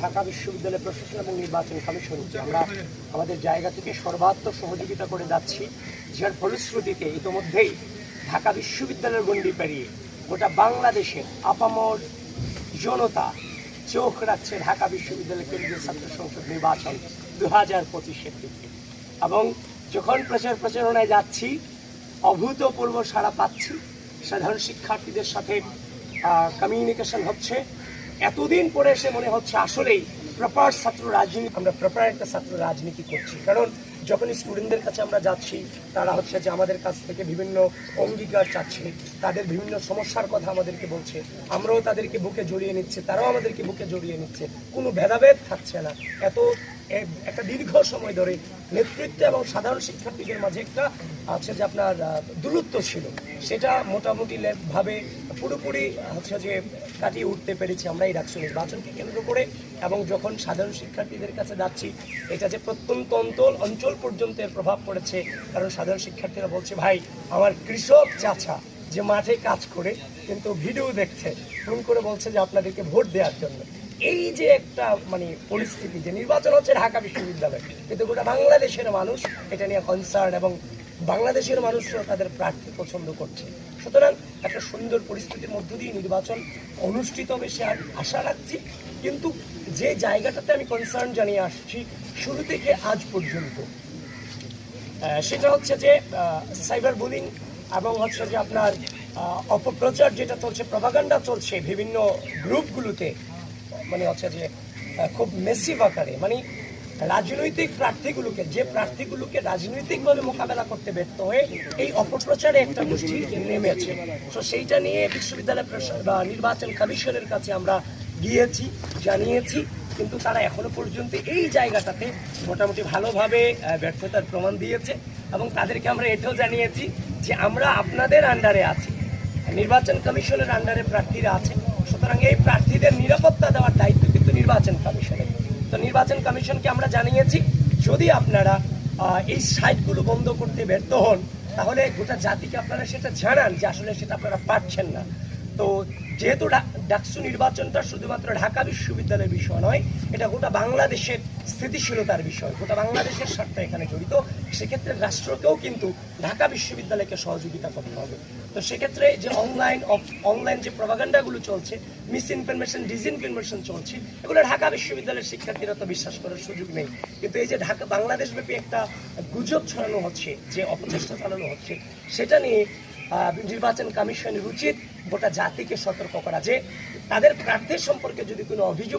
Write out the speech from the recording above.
ঢাকা বিশ্ববিদ্যালয় প্রশাসন এবং নির্বাচন কমিশনকে আমরা আমাদের জায়গা থেকে সর্বাত্মক সহযোগিতা করে যাচ্ছি, যার ফলশ্রুতিতে ইতোমধ্যেই ঢাকা বিশ্ববিদ্যালয়ের গণ্ডি পেরিয়ে গোটা বাংলাদেশের আপামর জনতা চোখ রাখছে ঢাকা বিশ্ববিদ্যালয় কেন্দ্রীয় ছাত্র সংসদ নির্বাচন দু হাজার পঁচিশের দিকে। এবং যখন প্রচার প্রচারণায় যাচ্ছি, অভূতপূর্ব সাড়া পাচ্ছি, সাধারণ শিক্ষার্থীদের সাথে কমিউনিকেশন হচ্ছে। এতদিন পরে এসে মনে হচ্ছে আসলেই প্রপার ছাত্র রাজনীতি, আমরা প্রপার একটা ছাত্র রাজনীতি করছি। কারণ যখন স্টুডেন্টদের কাছে আমরা যাচ্ছি, তারা হচ্ছে যে আমাদের কাছ থেকে বিভিন্ন অঙ্গীকার চাচ্ছে, তাদের বিভিন্ন সমস্যার কথা আমাদেরকে বলছে, আমরাও তাদেরকে বুকে জড়িয়ে নিচ্ছে, তারাও আমাদেরকে বুকে জড়িয়ে নিচ্ছে। কোনো ভেদাভেদ থাকছে না। এত একটা দীর্ঘ সময় ধরে নেতৃত্ব এবং সাধারণ শিক্ষার্থীদের মাঝে একটা, আছে যে আপনার দূরত্ব ছিল। সেটা মোটামুটি ভাবে পুরোপুরি, হচ্ছে যে কাটিয়ে উঠতে পেরেছি আমরা এই ডাকসু নির্বাচনকে কেন্দ্র করে এবং যখন সাধারণ শিক্ষার্থীদের কাছে যাচ্ছি, এটা যে প্রত্যন্ত অঞ্চল অঞ্চল পর্যন্ত এর প্রভাব পড়েছে। কারণ সাধারণ শিক্ষার্থীরা বলছে, ভাই, আমার কৃষক চাচা যে মাঠে কাজ করে, কিন্তু ভিডিও দেখছে। ফোন করে বলছে যে আপনাদেরকে ভোট দেওয়ার জন্য। এই যে একটা মানে পরিস্থিতি যে নির্বাচন হচ্ছে ঢাকা বিশ্ববিদ্যালয়, কিন্তু গোটা বাংলাদেশের মানুষ এটা নিয়ে কনসার্ন এবং বাংলাদেশের মানুষরা তাদের প্রার্থী পছন্দ করছে। সুতরাং একটা সুন্দর পরিস্থিতির মধ্য দিয়ে নির্বাচন অনুষ্ঠিত হবে সে আশা রাখছি। কিন্তু যে জায়গাটাতে আমি কনসার্ন জানিয়ে আসছি, শুরু থেকে আজ পর্যন্ত সেটা হচ্ছে যে সাইবার বুলিং এবং হচ্ছে যে আপনার অপপ্রচার যেটা চলছে প্রভাগান্ডা চলছে বিভিন্ন গ্রুপগুলোতে মানে হচ্ছে যে খুব মেসিভ আকারে। মানে রাজনৈতিক প্রার্থীগুলোকে, যে প্রার্থীগুলোকে রাজনৈতিকভাবে মোকাবেলা করতে ব্যর্থ হয়ে এই অপপ্রচারে একটা গোষ্ঠী নেমেছে। তো সেইটা নিয়ে বিশ্ববিদ্যালয় বা নির্বাচন কমিশনের কাছে আমরা গিয়েছি, জানিয়েছি, কিন্তু তারা এখনও পর্যন্ত এই জায়গাটাতে মোটামুটি ভালোভাবে ব্যর্থতার প্রমাণ দিয়েছে এবং তাদেরকে আমরা এটাও জানিয়েছি যে আমরা আপনাদের আন্ডারে আছি। নির্বাচন কমিশনের আন্ডারে প্রার্থীরা আছে। সুতরাং এই প্রার্থীদের নিরাপত্তা দেওয়ার দায়িত্ব কিন্তু নির্বাচন কমিশনের। তো নির্বাচন কমিশনকে আমরা জানিয়েছি, যদি আপনারা এই সাইটগুলো বন্ধ করতে ব্যর্থ হন, তাহলে গোটা জাতিকে আপনারা সেটা জানান যে আসলে সেটা আপনারা পারছেন না। তো যেহেতু ডাকসু নির্বাচনটা শুধুমাত্র ঢাকা বিশ্ববিদ্যালয়ের বিষয় নয়, এটা গোটা বাংলাদেশের স্থিতিশীলতার বিষয়। গোটা বাংলাদেশের স্বার্থ এখানে জড়িত। সেক্ষেত্রে রাষ্ট্রকেও কিন্তু ঢাকা বিশ্ববিদ্যালয়কে সহযোগিতা করতে হবে। তো সেক্ষেত্রে যে অনলাইন অনলাইন যে প্রভাগান্ডাগুলো চলছে মিস ইনফরমেশন ডিসইনফরমেশন চলছে, এগুলো ঢাকা বিশ্ববিদ্যালয়ের শিক্ষার্থীরা তো বিশ্বাস করার সুযোগ নেই। কিন্তু এই যে ঢাকা, বাংলাদেশব্যাপী একটা গুজব ছড়ানো হচ্ছে, যে অপচেষ্টা চালানো হচ্ছে, সেটা নিয়ে নির্বাচন কমিশনের উচিত গোটা জাতিকে সতর্ক করা যে তাদের প্রার্থী সম্পর্কে যদি কোনো অভিযোগ